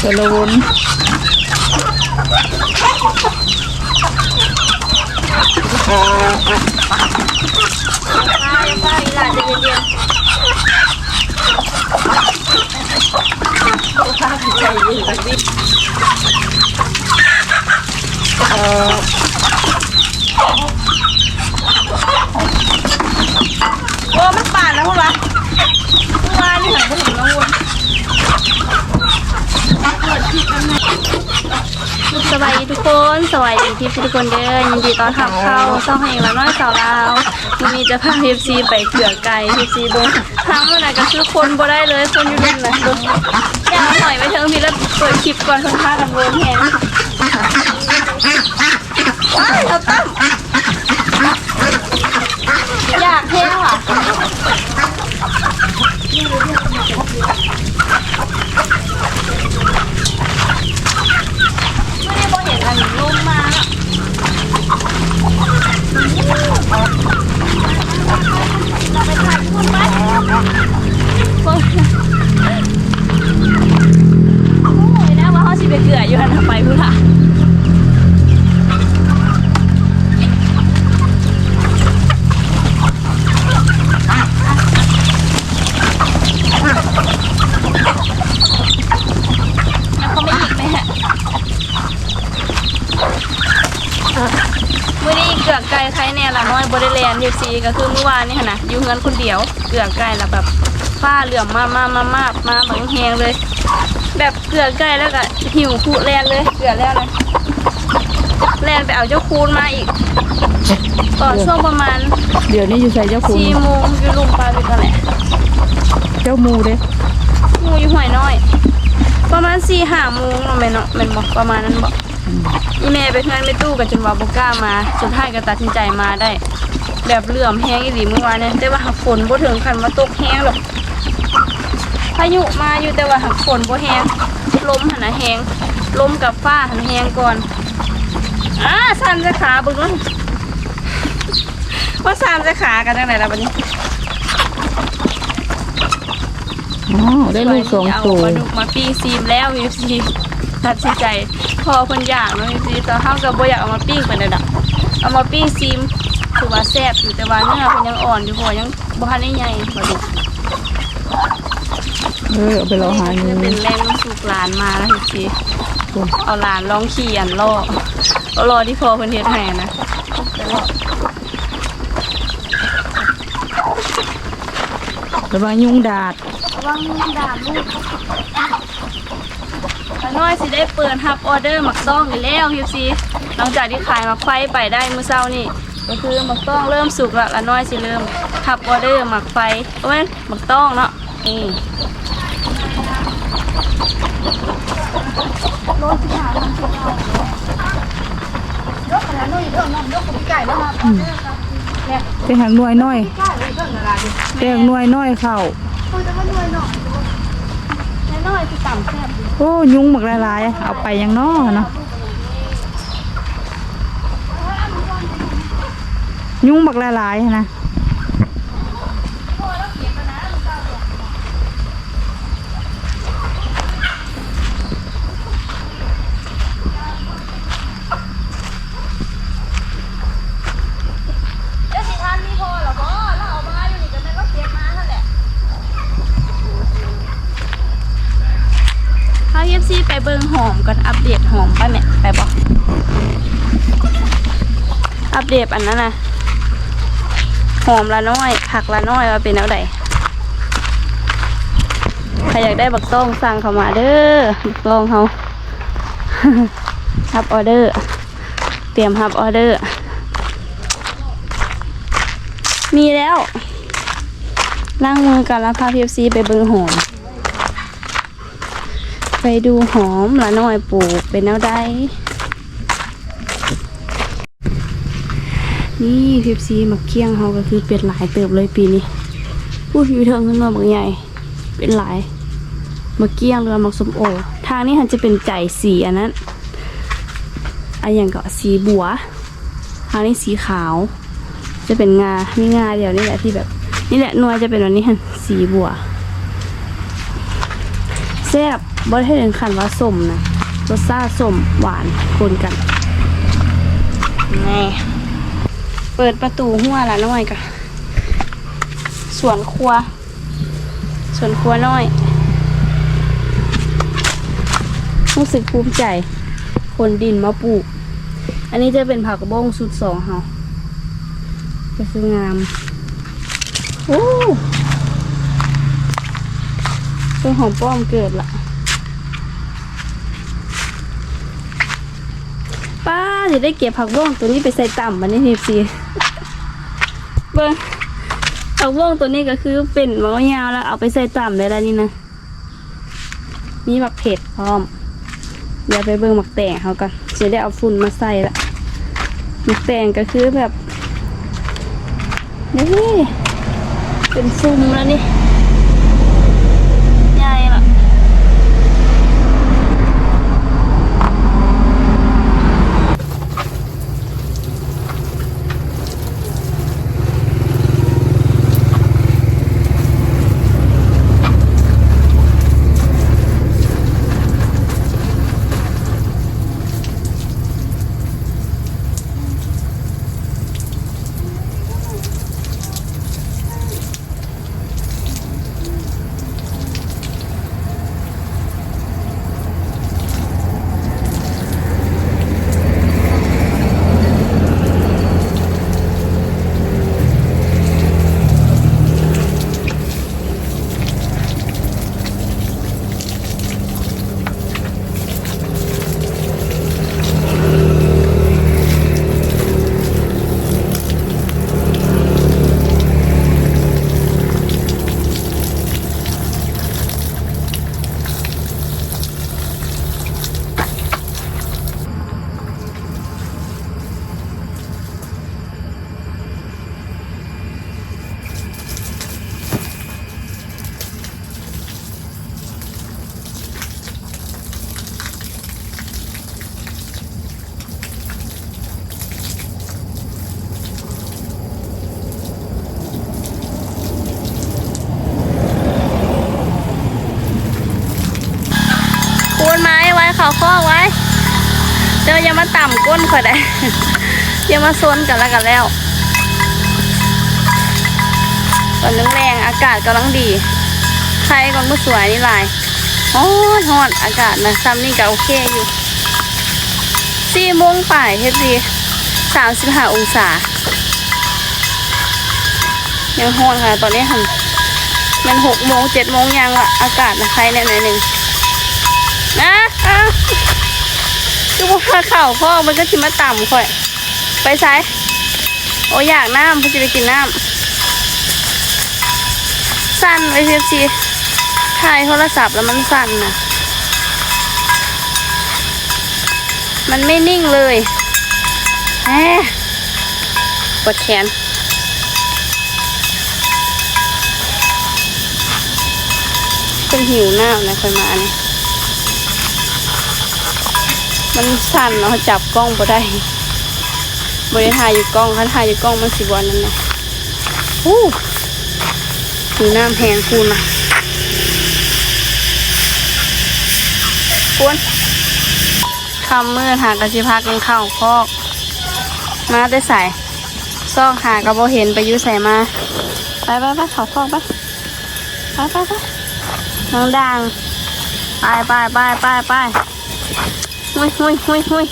แต่ลวนป้ายังป้าอีหลานจะเย็นๆป้าใจเดิเอ่อโอ้มันป่านแล้วพวกเราเมื่อวานนี่หันไปเห็นน้องวนสบายดีทุก คนสวัสดีพี่ทุกคนเด้อยินดีต้อนรับเข้าช่องให้ละน้อยสาวลาววันนี้จะพาเอฟซีไปเกือกไก่เอฟซีบงทางเมื่อไหร่ก็ซื้อคนบ่ได้เลยคนอยู่นั่นนะดูอยากหน่อยไปเถิงพี่แล้วเปิดคลิปก่อนคนพากันวนแฮงว้ายเราตั้มอยากแห้งว่ะ ไม่ได้บอกเห็นอันนี้ลมมาแล้วเราไปถ่ายคุณไหมโอ้ยนะว่าเขาสิไปเกลืออยู่หันทำไมพูดล่ะแล้วเขาไม่อีกไหมฮะ มื่อนี้เกือกไก่ใครแน่ละน้อยบริเลนยูซีก็คือเมื่อวานนี่ค่ะนะอยู่เงินคนเดียวเกือกไก่แล้วแบบฟ้าเหลื่อมมามามามามาบางแหงเลย แบบเกือกไก่แล้วก็หิวผู้แลนเลยเกือกแล้วนะแลนไปเอาเจ้าคูนมาอีกตอนช่วงประมาณเดี๋ยวนี้อยู่ใส่เจ้าคุณสี่โมงอยู่ลุมปลาไปกันแหละเจ้าหมูเด้งูอยู่ห่วยน้อย ประมาณสี่ห้าโมงเนาะแม่เนาะแม่นบอกประมาณนั้นบอก อีเมย์ไปเพื่อนไม่ตู้กันจนว่าบกล้ามาสุดท้ายก็ตัดสินใจมาได้ แบบเหลื่อมแห้งอีหลีเมื่อวานเนี่ยแต่ว่าหักฝนบ่ถึงขันมาตกแห้งหรอกพายุมาอยู่แต่ว่าหักฝนบ่แห้งลมหันนะแห้งลมกับฟ้าหันแห้งก่อนอ่าสั่นจะขาเบึงนู้นว่าสั่นจะขากันจังไหนล่ะบัดนี้อ๋อได้ลูกสองเอาตัวปลาดุกมาปิ้งซีมแล้ววิวซี ตัดสินใจพอคนอยากเนาะวิวซีตอนเฮากับบ่อยากเอามาปิ้งไปเลยดอกเอามาปิ้งซีมคือว่าแซ่บอยู่แต่ว่าเนื้อเพิ่นยังอ่อนอยู่เพอยังบ่ทันได้ใหญ่ปลาดุกเออเอาไปรอหานี่เงิคือนเป็นแรงน้ำสุกหลานมาแล้ววิวซีเอาหลานลองขี่อันล่อเอารอที่พอเพิ่นเฮ็ดให้นะระวังยุงดาดระวังมือด่าลูกป้า น้อยสิได้เปิดรับออเดอร์หมักต้องอยู่แล้ววิวซีหลังจากที่ขายหมักไฟไปได้มื้อเช้านี่ก็คือหมักต้องเริ่มสุกและละน้อยสิเริ่มทับออเดอร์หมักไฟโอ้ยหมักต้องเนาะนี่โลสิบห้าพันสิบห้ายกขนาดนู้นเรื่องน้ำยกกับไก่แล้วมาไปหางหน่วยน้อยไปหางหน่วยน้อยเข้าคุยแต่ว่าหน่วยหน่อย น้อยที่ต่ำแซ่บโอ้ยุงหมักละลายๆเอาไปยังน้อเนาะยุงหมักละลายๆนะ เจ้าสิทานมีพอหรอพ่อเราเอามาอยู่นี่กันแล้วก็เก็บมาเท่าแหละข้าวเย็บซีไปเบิ่งหอมก่อนอัปเดตหอมไปแม่ไปบอกอัป เดตอันนั้นนะหอมละน้อย ผักละน้อยว่าเป็นเอาใดใครอยากได้บักต้องสั่งเข้ามาเด้อบักต้องเขารับออเดอร์ เตรียมรับออเดอร์ มีแล้วล้างมือกันแล้วพาพีเอฟซีไปเบิ่งหอม ไปดูหอมละน้อยปลูกเป็นแนวใด นี่พีเอฟซีมักเคียงเขาก็คือเป็นหลายเติบเลยปีนี้พูดอยู่เทิงขึ้นมาบางใหญ่เป็นหลายมักเกี้ยงหรือมักสมโอ ทางนี้หันจะเป็นใจสีอันนั้นอันอย่างก็สีบัวทางนี้สีขาว จะเป็นงามีงาเดียวนี่แหละที่แบบ นี่แหละหนวยจะเป็นแบบนี้ฮะสีบัวแซ่บบ่ได้ถึงขันว่าสมนะรสชาติสมหวานปนกันนี่ เปิดประตูหัวละน้อยกะสวนครัว สวนครัวน้อย รู้สึกภูมิใจ คนดินมาปลูก อันนี้จะเป็นผักบ้งสุดสองเฮาก็คืองามโอ้เป็นหอมป้อมเกิดละ จะได้เก็บผักบ้งตัวนี้ไปใส่ต่ำมันนี่ทีซีเบิ้งผักบ้งตัวนี้ก็คือเป็นมะยาวแล้วเอาไปใส่ต่ำได้แล้วนี่นะมีหมักเผ็ดพร้อม เดี๋ยวไปเบิ่งหมักแตงเขาก่อนจะได้เอาฝุ่นมาใส่ละหมักแตงก็คือแบบนี่เป็นฟุ่มแล้วนี่ เขาคอไว้เดี๋ยวอย่ามาต่ำก้นข่อยได้อย่ามาซนกันแล้วกันแล้วตอนนึงแรงอากาศกำลังดีใครก่อนมือสวยนี่ลายโอ้ยฮอดอากาศนะซ้ำนี่ก็โอเคอยู่สี่โมงป่ายเทปดีสามสิบห้าองศายังฮอดค่ะ ตอนนี้หันมันหกโมงเจ็ดโมงยังละอากาศนะใครเนี่ยหนหนึ่ง นะคือพวกเข่าพ่อมันก็ชิมาต่ำค่อย ไปใช้โอ้อยากน้ำเพื่จะไปกินน้ำสั่นไอซีซีถ่ายโทรศัพท์แล้วมันสั่นนะมันไม่นิ่งเลยแหมปวดแขนเป็นหิวหน้านะค่อยมาเนี่ย มันสั่นเนาะจับกล้องบ่ได้บริถ่ายอยู่กล้องถ้าถ่ายอยู่กล้องมันสิบวันนั่นนะอู้ดูน้ำแพงคูณมาคูณคำเมืดหากระชิพากันเข้าคอก มาได้ใส่ซอกหากระโบเห็นไปยุใส่มา ไปไปไปเขาคอกไปไปไปไปน้องดังไปไปไปไปไป หุยหุยหุยหุย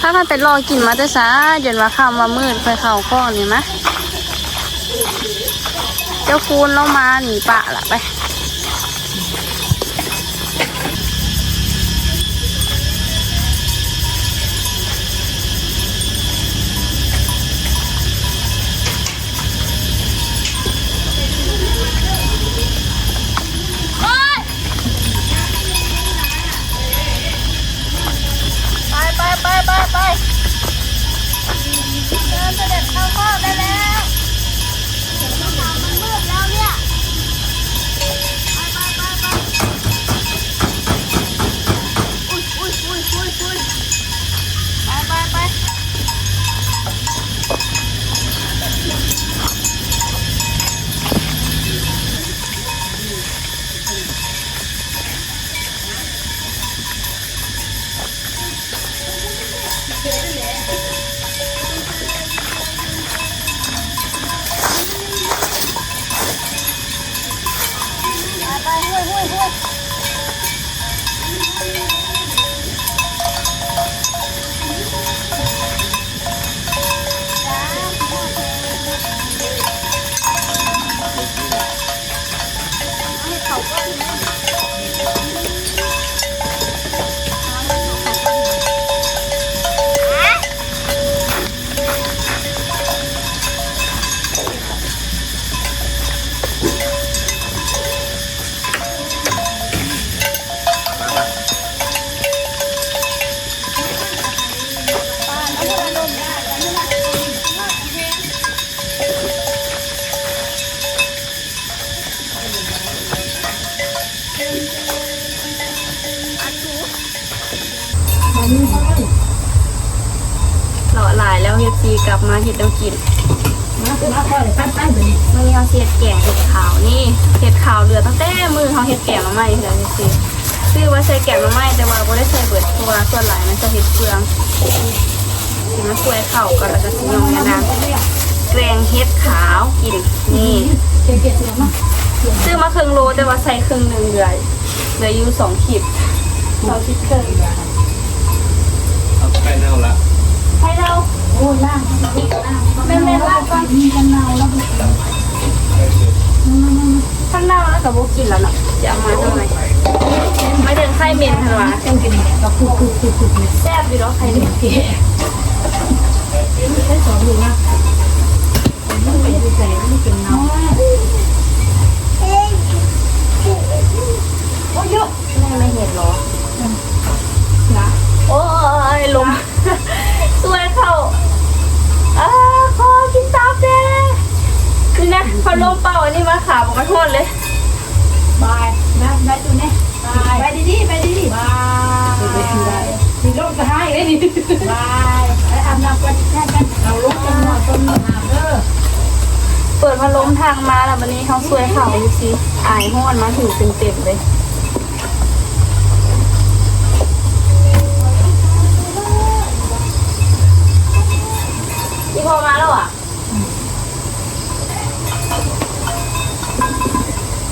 ถ้ามันเป็นรอกินมาจะสาเย็นว่าคำว่ามืดไปเข่าก้อกนี่มะเจ้าคูณเรามาหนีปะละไป เดินเสด็ มาคือมาพ่อเลยปั้นปั้นแบบนี้มื่อนี้เขาเสียดแกงเห็ดขาวนี่เห็ดขาวเหลือตั้งแต่มือเขาเห็ดแกงมาใหม่เถอะเฮฟซีซื้อว่าใส่แกงมาใหม่แต่ว่าบ่ได้ใส่เบิดเพราะว่าส่วนหลายมันจะเห็ดเปลืองถึงมันสวยเข่ากันแล้วก็สิยงยานางแกงเห็ดขาวกินนี่เจ็ดเจ็ดสิบมาซื้อมาครึ่งโลแต่ว่าใส่ครึ่งหนึ่งเหลือเหลืออยู่สองขีดสองขีดครึ่งเอาใกล้เน่าละให้เรา โอ้ล่างแม่แม่ล่างก่อนมีกันเนาแล้วข้างหน้าแล้วกับโบกินแล้วเนาะจะเอามาทำไมไม่ถึงไข่เมนเหรอวะจังกินก็คือคือคือคือแซ่บดีเนาะไข่เหม็นเก๋ได้สองอยู่นะไม่ได้ใส่ไม่เป็นเนาโอ้ยแม่ไม่เห็นหรอนะโอ้ยลม สวยเข้า อ้าขอกินตับเด้นี่นะพัดลมเป่าอันนี้มาขาบอกมาโทษเลยบายนะได้ตัวนี้บายไปดีๆไปดีๆบายมีโรคจะให้เลยนี่บายไปอาบน้ำกันแค่กันเอาลูกกันหน่อยต้นน้ำเด้อเปิดพัดลมทางมาแล้ววันนี้เขาสวยเข่าดูสิอายห้อนมาถึงเต็มๆเลย พี่พอมาแล้วอะ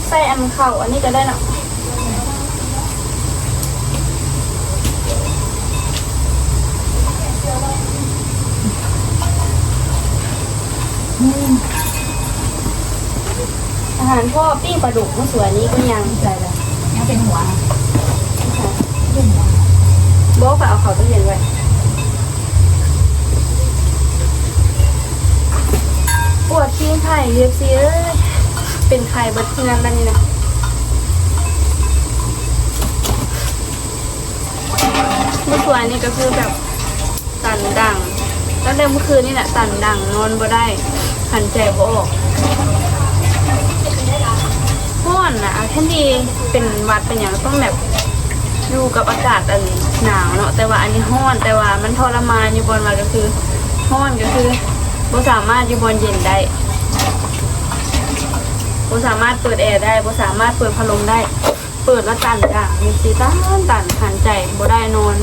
ใส่อันเข่าอันนี้ก็ได้เนาะอาหารพ่อปิ้งปลาดุกเมื่อสวยนี้ก็ยังใจเลยยังเป็นหัวเป็นหัวบอกไปเอาเขาตู้เย็นไว้ ปวดทิ้งไข่เรียบซีเอ้ยเป็นไข่เบัดเงินแล้วนี่นะเมื่อวานนี่ก็คือแบบตันดังตั้งแต่เมื่อคืนนี่แหละตันดังนอนบ่ได้หันใจบ่ออกห้อนนะแค่ดีเป็นวัดเป็นอย่างต้องแบบอยู่กับอากาศอันหนาวเนาะแต่ว่าอันนี้ห้อนแต่ว่ามันทรมานอยู่บนว่าก็คือห้อนก็คือ บ่สามารถอยู่บนเย็นได้บ่สามารถเปิดแอร์ได้บ่สามารถเปิดพัดลมได้ เปิดแล้วตันจ้ะมีสีตันตันหันใจบ่ได้นอน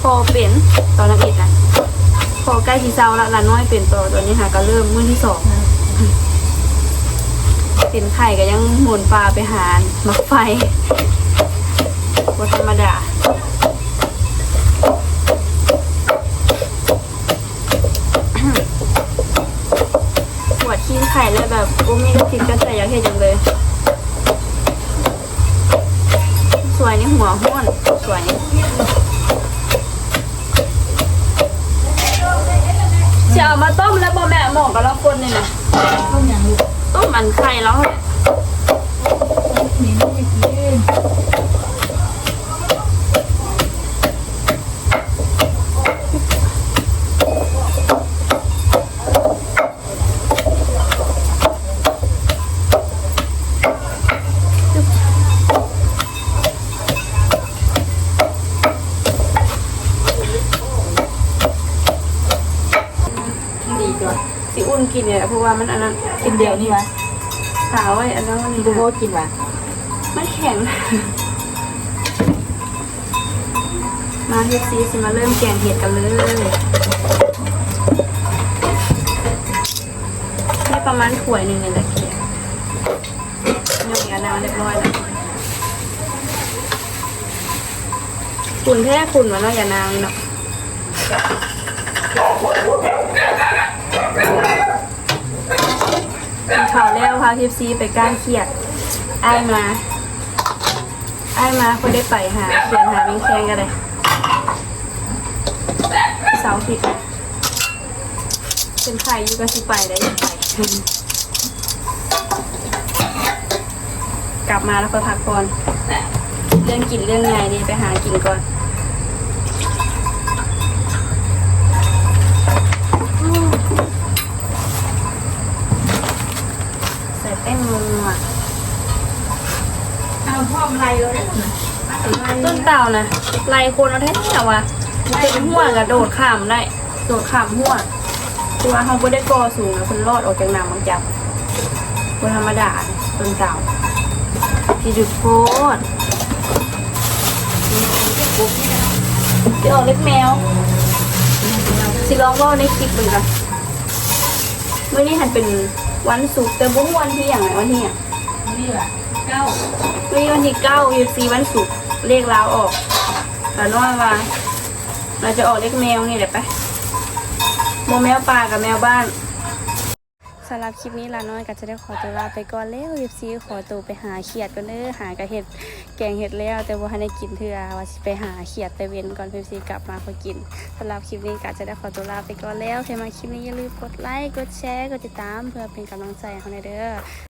พอเป็นตอนนั้นอีกนะพอใกล้ที่เช้าละละน้อยเป็นต่อตอนนี้ค่ะ ก็เริ่มมื้อที่สองเป็นไข่ก็ยังหมุนปลาไปหามักไฟบธรรมดา หัวทิ้งไข่แล้วแบบ โอ้มีกระติกกระใส่อยากเห็นจังเลย สวยนี่หัวห้วนสวยนี่จะเอามาต้มแล้วบอแม่หมอกกับเราคนนี่นะต้มอย่างลูกต้มอันไข่แล้วแหละมีไม่ได้กินดีจ้ะ สิอุ่นกินเนี่ยแหละเพราะว่ามันอันนั้นกินเดียวนี่วะขาวไว้อันนั้นมันดูโบกินวะมันแข็ง มาเฮดซีสิมาเริ่มแกงเห็ดกันเลยได้ประมาณถ้วยหนึ่งนี่แหละเกียย่อยยานางเรียบร้อยแล้วขุนแท้ขุนวะเนาะยานางเนาะ กินข่าวแล้วพาทิฟซีไปก้านเขียดไอ้มาไอ้มาคนได้ไปหาเขียนหาเมงแคงกันเลยเสาร์อาทิตย์เป็นไข่ยูก็สิไปได้ยังไปกลับมาแล้วก็พักก่อนเรื่องกินเรื่องไงนี่ไปหากินก่อนใส่แป้งนัว เอาพ่อมไรเลยต้นเต่านะไล่คนเอาแท้ๆว่ะมันเป็นหัวกระโดดข้ามได้ โดดข้ามหัวตัวเขาไม่ได้ก่อสูงนะคนรอดออกจากน้ำมันจับคนธรรมดาเนี่ยต้นเต่าที่ดุดโคตรที่ออกเล็กแมวสิลองว่าในคลิปดูกันเมื่อนี้หันเป็นวันศุกร์แต่บุ้งวันที่อย่างไรวันที่อะนี่แหละ เก้าวันนี้วันที่เก้ายูซีวันศุกร์เลขลาวออกแต่นอยว่าเราจะออกเลขแมวนี่แหละไปโมแมวป่ากับแมวบ้านสำหรับคลิปนี้ลาน้อยก็จะได้ขอตัวลาไปก่อนแล้วยูซีขอตัวไปหาเขียดก่อนเด้อหากระเห็ดแกงเห็ดแล้ว แต่ว่าให้ได้กินเถื่อว่าไปหาเขียดไปเว้นก่อนยูซีกลับมาพอกินสำหรับคลิปนี้ก็จะได้ขอตัวลาไปก่อนแล้วใครมาคลิปนี้อย่าลืมกดไลค์กดแชร์กดติดตามเพื่อเป็นกำลังใจให้เราเด้อ